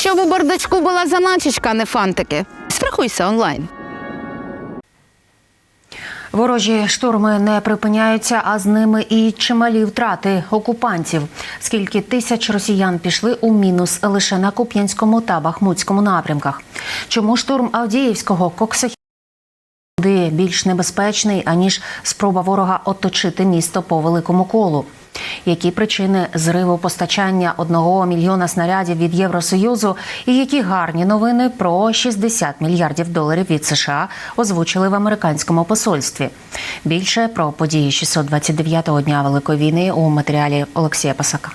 Щоб у бардачку була заначечка, а не фантики. Страхуйся онлайн. Ворожі штурми не припиняються, а з ними і чималі втрати окупантів. Скільки тисяч росіян пішли у мінус лише на Куп'янському та Бахмутському напрямках? Чому штурм Авдіївського Коксохі куди більш небезпечний аніж спроба ворога оточити місто по великому колу? Які причини зриву постачання одного мільйона снарядів від Євросоюзу, і які гарні новини про 60 мільярдів доларів від США озвучили в американському посольстві? Більше про події 629-го дня Великої війни у матеріалі Олексія Пасака.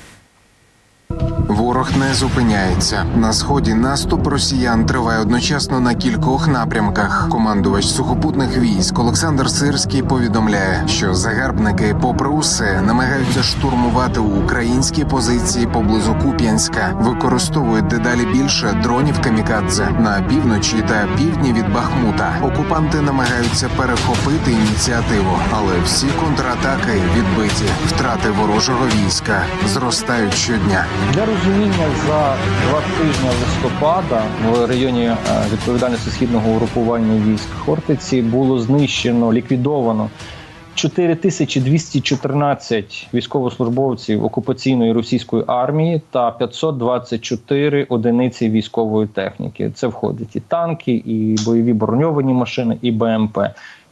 Ворог не зупиняється. На сході наступ росіян триває одночасно на кількох напрямках. Командувач сухопутних військ Олександр Сирський повідомляє, що загарбники, попри усе, намагаються штурмувати українські позиції поблизу Куп'янська, використовують дедалі більше дронів камікадзе на півночі та півдні від Бахмута. Окупанти намагаються перехопити ініціативу, але всі контратаки відбиті. Втрати ворожого війська зростають щодня. Розуміння за два тижні листопада в районі е, відповідальності східного угрупування військ Хортиці було знищено, ліквідовано 4214 військовослужбовців окупаційної російської армії та 524 одиниці військової техніки. Це входить і танки, і бойові броньовані машини, і БМП.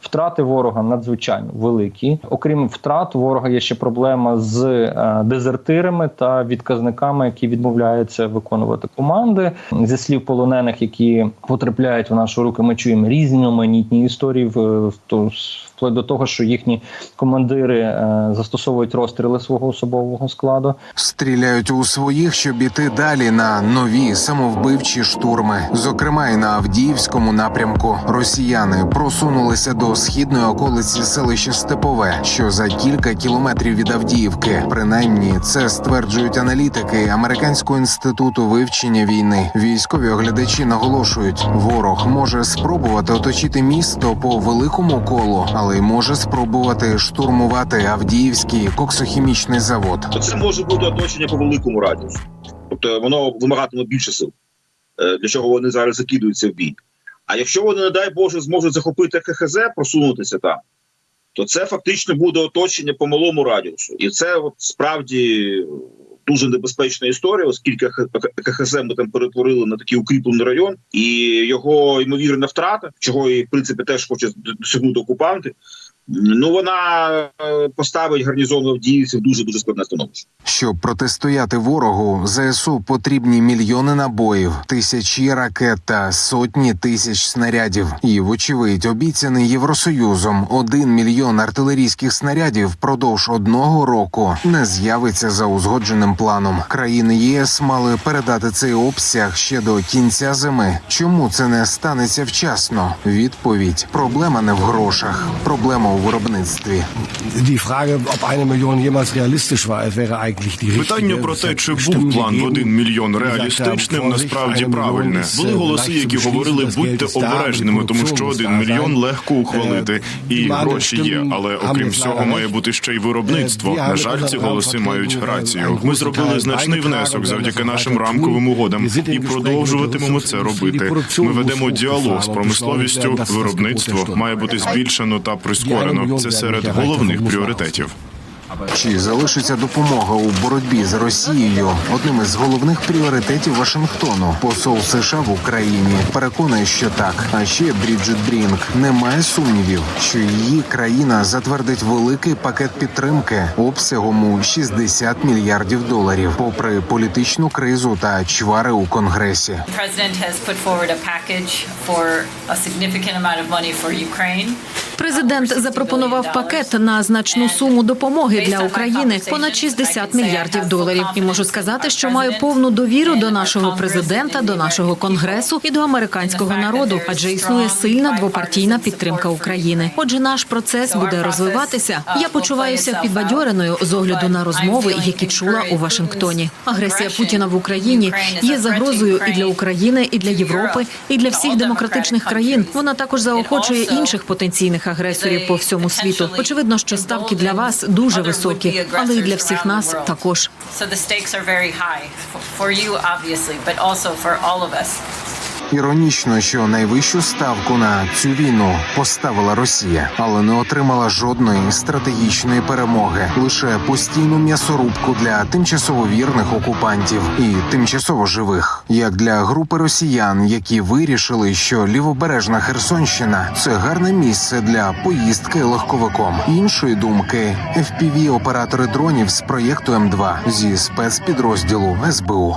Втрати ворога надзвичайно великі. Окрім втрат, ворога є ще проблема з е, дезертирами та відказниками, які відмовляються виконувати команди. Зі слів полонених, які потрапляють в наші руки, ми чуємо різноманітні історії в то до того, що їхні командири е, застосовують розстріли свого особового складу. Стріляють у своїх, щоб іти далі на нові самовбивчі штурми. Зокрема, і на Авдіївському напрямку росіяни просунулися до східної околиці селища Степове, що за кілька кілометрів від Авдіївки. Принаймні, це стверджують аналітики американського інституту вивчення війни. Військові оглядачі наголошують, ворог може спробувати оточити місто по великому колу, але й може спробувати штурмувати Авдіївський коксохімічний завод. це може бути оточення по великому радіусу. Тобто воно вимагатиме більше сил, е, для чого вони зараз закидуються в бій. А якщо вони, не дай Боже, зможуть захопити КХЗ, просунутися там, то це фактично буде оточення по малому радіусу. І це от справді дуже небезпечна історія, оскільки КХЗ ми там перетворили на такий укріплений район, і його ймовірна втрата, чого і в принципі теж хоче досягнути окупанти. Ну вона е, поставить гарнізон Авдіївці в дуже дуже складне становище. Щоб протистояти ворогу, ЗСУ потрібні мільйони набоїв, тисячі ракет та сотні тисяч снарядів. І, вочевидь, обіцяний Євросоюзом один мільйон артилерійських снарядів впродовж одного року не з'явиться за узгодженим планом. Країни єС мали передати цей обсяг ще до кінця зими. Чому це не станеться вчасно? Відповідь: проблема не в грошах, проблема у виробництві. Питання про те, чи був план в один мільйон реалістичним, насправді правильне. Були голоси, äh, які говорили, будьте обережними, тому що один мільйон легко ухвалити. Е, І гроші є, але окрім всього має бути ще й виробництво. Е, На жаль, ці голоси мають рацію. Ми зробили значний внесок завдяки нашим рамковим угодам і продовжуватимемо це робити. Ми ведемо діалог з промисловістю. Виробництво має бути збільшено та прискорено. Це серед головних пріоритетів. Чи залишиться допомога у боротьбі з Росією одним із головних пріоритетів Вашингтону? Посол США в Україні переконує, що так. А ще Бріджит Брінк не має сумнівів, що її країна затвердить великий пакет підтримки обсягом у 60 мільярдів доларів, попри політичну кризу та чвари у конгресі. President has put forward a package for a significant amount of money for Ukraine. Президент запропонував пакет на значну суму допомоги для України понад 60 мільярдів доларів. І можу сказати, що маю повну довіру до нашого президента, до нашого конгресу і до американського народу, адже існує сильна двопартійна підтримка України. Отже, наш процес буде розвиватися. Я почуваюся підбадьореною з огляду на розмови, які чула у Вашингтоні. Агресія Путіна в Україні є загрозою і для України, і для Європи, і для всіх демократичних країн. Вона також заохочує інших потенційних агресорів по всьому світу. Очевидно, що ставки для вас дуже високі, але і для всіх нас також. Іронічно, що найвищу ставку на цю війну поставила Росія, але не отримала жодної стратегічної перемоги, лише постійну м'ясорубку для тимчасово вірних окупантів і тимчасово живих, як для групи росіян, які вирішили, що лівобережна Херсонщина це гарне місце для поїздки легковиком. Іншої думки fpv оператори дронів з проєкту М2 зі спецпідрозділу СБУ.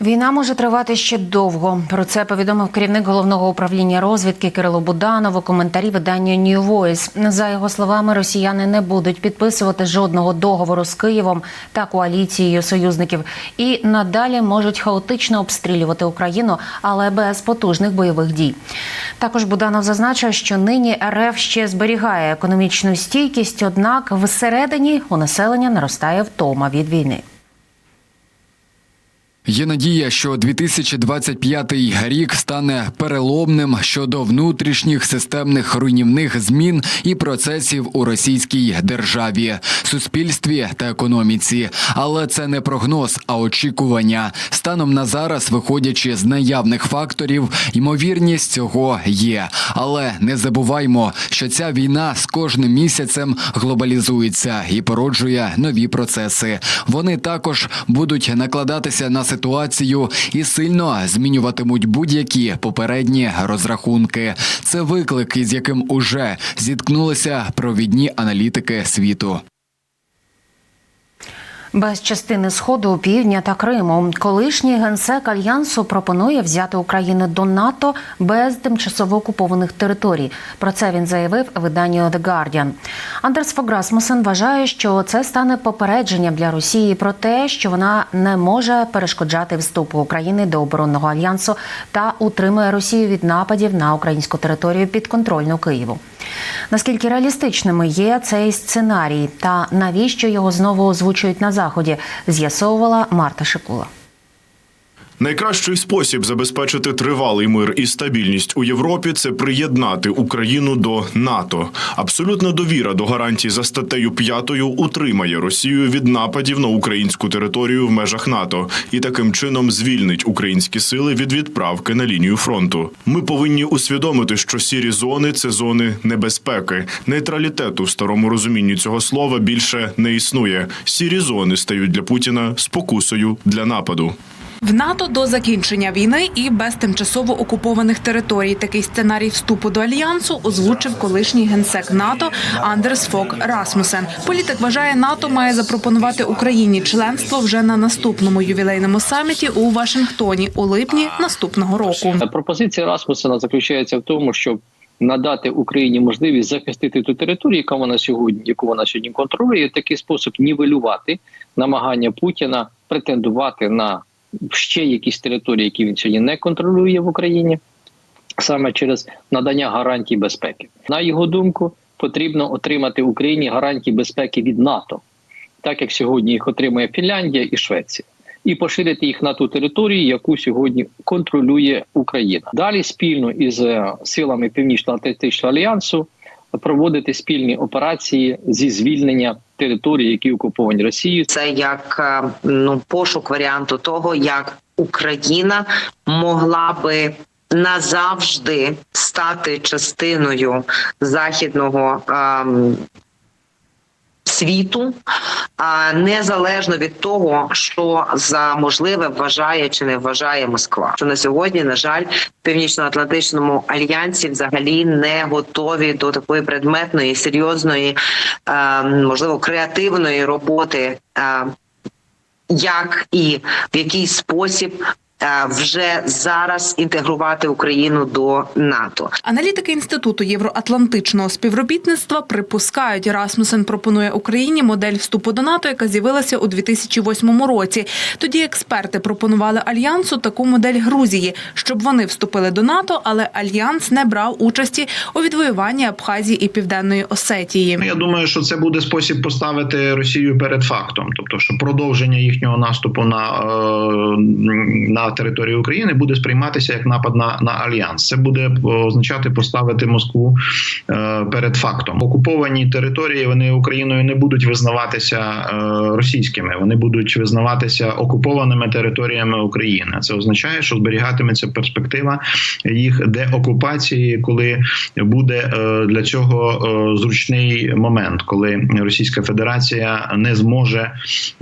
Війна може тривати ще довго. Про це повідомив керівник головного управління розвідки Кирило Буданов у коментарі видання New Voice. За його словами, росіяни не будуть підписувати жодного договору з Києвом та коаліцією союзників і надалі можуть хаотично обстрілювати Україну, але без потужних бойових дій. Також Буданов зазначив, що нині РФ ще зберігає економічну стійкість однак всередині у населення наростає втома від війни. Є надія, що 2025 рік стане переломним щодо внутрішніх системних руйнівних змін і процесів у російській державі, суспільстві та економіці. Але це не прогноз, а очікування. Станом на зараз, виходячи з наявних факторів, ймовірність цього є. Але не забуваймо, що ця війна з кожним місяцем глобалізується і породжує нові процеси. Вони також будуть накладатися на ситуацію і сильно змінюватимуть будь-які попередні розрахунки. Це виклик, із яким уже зіткнулися провідні аналітики світу. Без частини сходу, півдня та Криму колишній генсек альянсу пропонує взяти Україну до НАТО без тимчасово окупованих територій. Про це він заявив виданню The Guardian. Андерс Фог Расмусен вважає, що це стане попередженням для Росії про те, що вона не може перешкоджати вступу України до оборонного альянсу та утримує Росію від нападів на українську територію підконтрольну Києву. Наскільки реалістичними є цей сценарій, та навіщо його знову озвучують на заході, з'ясовувала Марта Шикула. Найкращий спосіб забезпечити тривалий мир і стабільність у Європі це приєднати Україну до НАТО. Абсолютна довіра до гарантій за статтею 5 утримає Росію від нападів на українську територію в межах НАТО і таким чином звільнить українські сили від відправки на лінію фронту. Ми повинні усвідомити, що сірі зони це зони небезпеки. Нейтралітету в старому розумінні цього слова більше не існує. Сірі зони стають для Путіна спокусою для нападу. В НАТО до закінчення війни і без тимчасово окупованих територій. Такий сценарій вступу до альянсу озвучив колишній генсек НАТО Андерс Фок Расмусен. Політик вважає, НАТО має запропонувати Україні членство вже на наступному ювілейному саміті у Вашингтоні у липні наступного року. Пропозиція Расмусена заключається в тому, щоб надати Україні можливість захистити ту територію, яка вона сьогодні, яку вона сьогодні контролює, і в такий спосіб нівелювати намагання Путіна претендувати на ще якісь території, які він сьогодні не контролює в Україні, саме через надання гарантій безпеки. На його думку, потрібно отримати Україні гарантії безпеки від НАТО, так як сьогодні їх отримує Фінляндія і Швеція. І поширити їх на ту територію, яку сьогодні контролює Україна. Далі спільно із е, силами Північно-Атлантичного альянсу проводити спільні операції зі звільнення територій, які окуповані Росією. Це як е, ну пошук варіанту того, як Україна могла би назавжди стати частиною західного ем, світу, незалежно від того, що за можливе вважає чи не вважає Москва. Що на сьогодні, на жаль, в північно-атлантичному альянсі взагалі не готові до такої предметної, серйозної, можливо, креативної роботи. Як і в який спосіб вже зараз інтегрувати Україну до НАТО. Аналітики інституту євроатлантичного співробітництва припускають, Расмусен пропонує Україні модель вступу до НАТО, яка з'явилася у 2008 році. Тоді експерти пропонували альянсу таку модель Грузії, щоб вони вступили до НАТО, але альянс не брав участі у відвоюванні Абхазії і Південної Осетії. Я думаю, що це буде спосіб поставити Росію перед фактом, тобто, що продовження їхнього наступу на, е, на територію України буде сприйматися як напад на, на альянс. Це буде означати поставити Москву е, перед фактом. Окуповані території вони Україною не будуть визнаватися е, російськими, вони будуть визнаватися окупованими територіями України. Це означає, що зберігатиметься перспектива їх деокупації, коли буде е, для цього е, зручний момент, коли Російська Федерація не зможе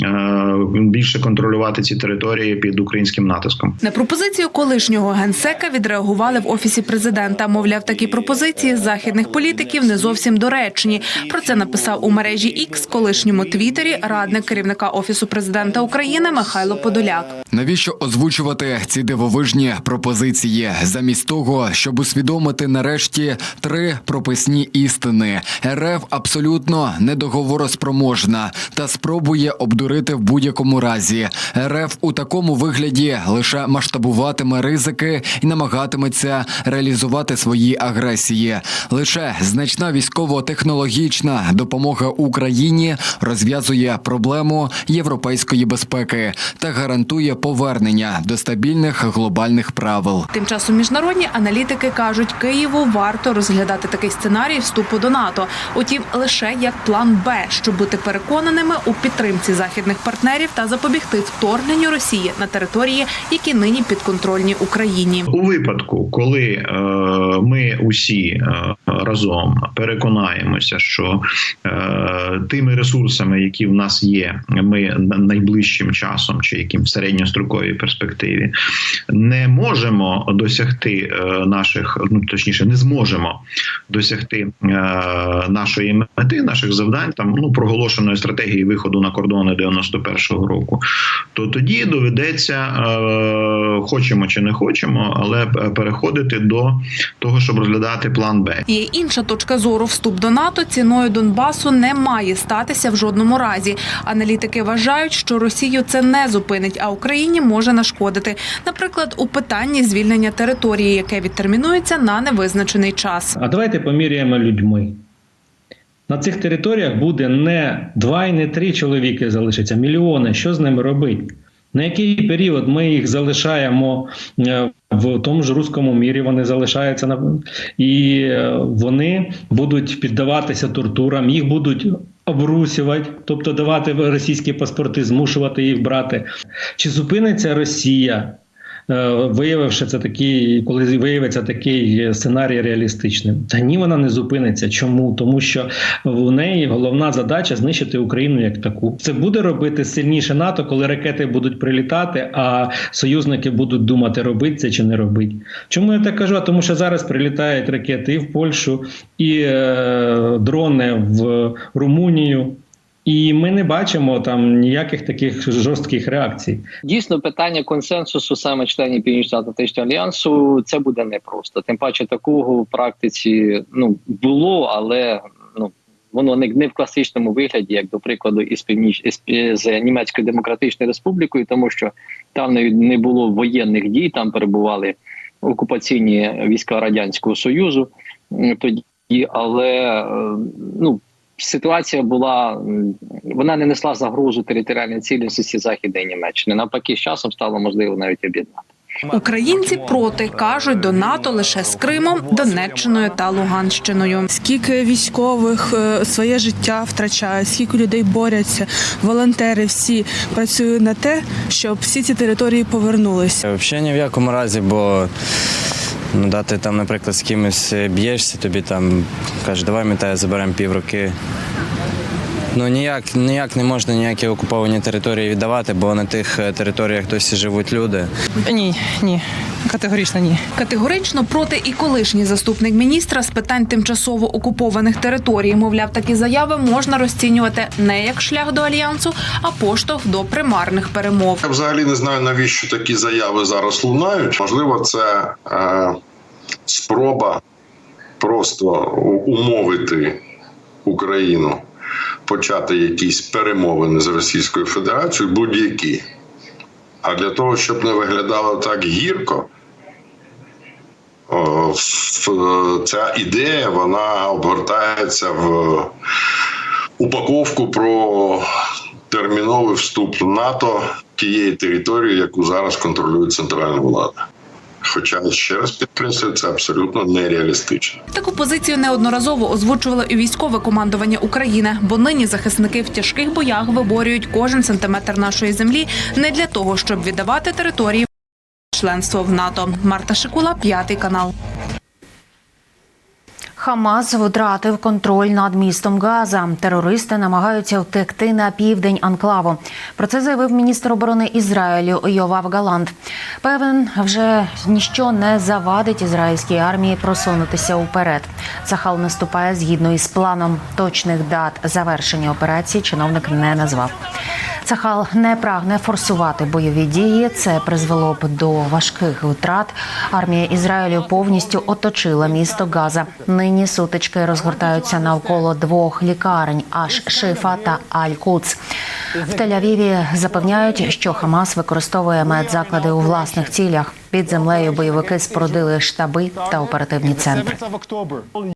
е, більше контролювати ці території під українським натиском. На пропозицію колишнього генсека відреагували в офісі президента. Мовляв, такі пропозиції західних політиків не зовсім доречні. Про це написав у мережі X колишньому твіттері радник керівника офісу президента України Михайло Подоляк. Навіщо озвучувати ці дивовижні пропозиції замість того, щоб усвідомити нарешті три прописні істини: РФ абсолютно недоговороспроможна та спробує обдурити в будь-якому разі. РФ у такому вигляді лише масштабуватиме ризики і намагатиметься реалізувати свої агресії. Лише значна військово-технологічна допомога Україні розв'язує проблему європейської безпеки та гарантує повернення до стабільних глобальних правил. Тим часом міжнародні аналітики кажуть, Києву варто розглядати такий сценарій вступу до НАТО. Утім, лише як план Б, щоб бути переконаними у підтримці західних партнерів та запобігти вторгненню Росії на території, які нині підконтрольні Україні. У випадку, коли е, ми усі е, разом переконаємося, що е, тими ресурсами, які в нас є, ми найближчим часом чи яким в середньостроковій перспективі не можемо досягти наших, ну точніше, не зможемо досягти нашої мети, наших завдань, там ну проголошеної стратегії виходу на кордони 91-го року, то тоді доведеться, хочемо чи не хочемо, але е, переходити до того, щоб розглядати план Б. Є інша точка зору. Вступ до НАТО ціною Донбасу не має статися в жодному разі. Аналітики вважають, що Росію це не зупинить, а Україні може нашкодити. Наприклад, у питанні звільнення території, яке відтермінується на невизначений час. А давайте поміряємо людьми. На цих територіях буде не два і не три чоловіки залишаться, мільйони. Що з ними робити? На який період ми їх залишаємо е, в тому ж руському мірі? Вони залишаються на і е, вони будуть піддаватися тортурам, їх будуть обрусювати, тобто давати російські паспорти, змушувати їх брати. Чи зупиниться Росія? Е, Виявивши це такий, коли виявиться такий сценарій реалістичним, та ні, вона не зупиниться. Чому? Тому що в неї головна задача знищити Україну як таку. Це буде робити сильніше НАТО, коли ракети будуть прилітати, а союзники будуть думати, робити це чи не робити. Чому я так кажу? Тому що зараз прилітають ракети і в Польщу, і е, дрони в Румунію. І ми не бачимо там ніяких таких жорстких реакцій. Дійсно, питання консенсусу саме членів Північно-Атлантичного альянсу це буде непросто. Тим паче такого в практиці ну було, але ну воно не, не в класичному вигляді, як до прикладу, із північ із, з німецькою демократичною республікою, тому що там не, не було воєнних дій, там перебували окупаційні війська радянського союзу тоді, але е, ну. Ситуація була вона не несла загрозу територіальній цілісності Західної Німеччини. Навпаки, з часом стало можливо навіть об'єднати. Українці проти кажуть до НАТО лише з Кримом, Донеччиною та Луганщиною. Скільки військових е, своє життя втрачають, скільки людей борються, волонтери всі працюють на те, щоб всі ці території повернулися. Взагалі ні в якому разі, бо ну, да, ти там, наприклад, з кимось б'єшся, тобі там кажуть, давай ми тебе заберемо півроки. Ну ніяк ніяк не можна ніякі окуповані території віддавати, бо на тих е, територіях досі живуть люди. Ні, ні, категорично ні. Категорично проти і колишній заступник міністра з питань тимчасово окупованих територій. Мовляв, такі заяви можна розцінювати не як шлях до альянсу, а поштовх до примарних перемов. Я взагалі не знаю, навіщо такі заяви зараз лунають. Можливо, це е, спроба просто умовити Україну почати якісь перемовини з Російською Федерацією, будь-які. А для того, щоб не виглядало так гірко, ця ідея вона обгортається в упаковку про терміновий вступ в НАТО тієї території, яку зараз контролює центральна влада. Хоча ще раз підкреслюю, це абсолютно нереалістично. Таку позицію неодноразово озвучувало і військове командування України, бо нині захисники в тяжких боях виборюють кожен сантиметр нашої землі не для того, щоб віддавати території членство в НАТО. Марта Шикула, п'ятий канал. Хамас втратив контроль над містом Газа. Терористи намагаються втекти на південь анклаву. Про це заявив міністр оборони Ізраїлю Йовав Галант. Певен, вже ніщо не завадить ізраїльській армії просунутися уперед. Сахал наступає згідно із планом. Точних дат завершення операції чиновник не назвав. Сахал не прагне форсувати бойові дії. Це призвело б до важких втрат. Армія Ізраїлю повністю оточила місто Газа. Нині сутички розгортаються навколо двох лікарень аж Шифа та Аль-Куц. В Тель-Авіві запевняють, що Хамас використовує медзаклади у власних цілях. Під землею бойовики спорудили штаби та оперативні центри.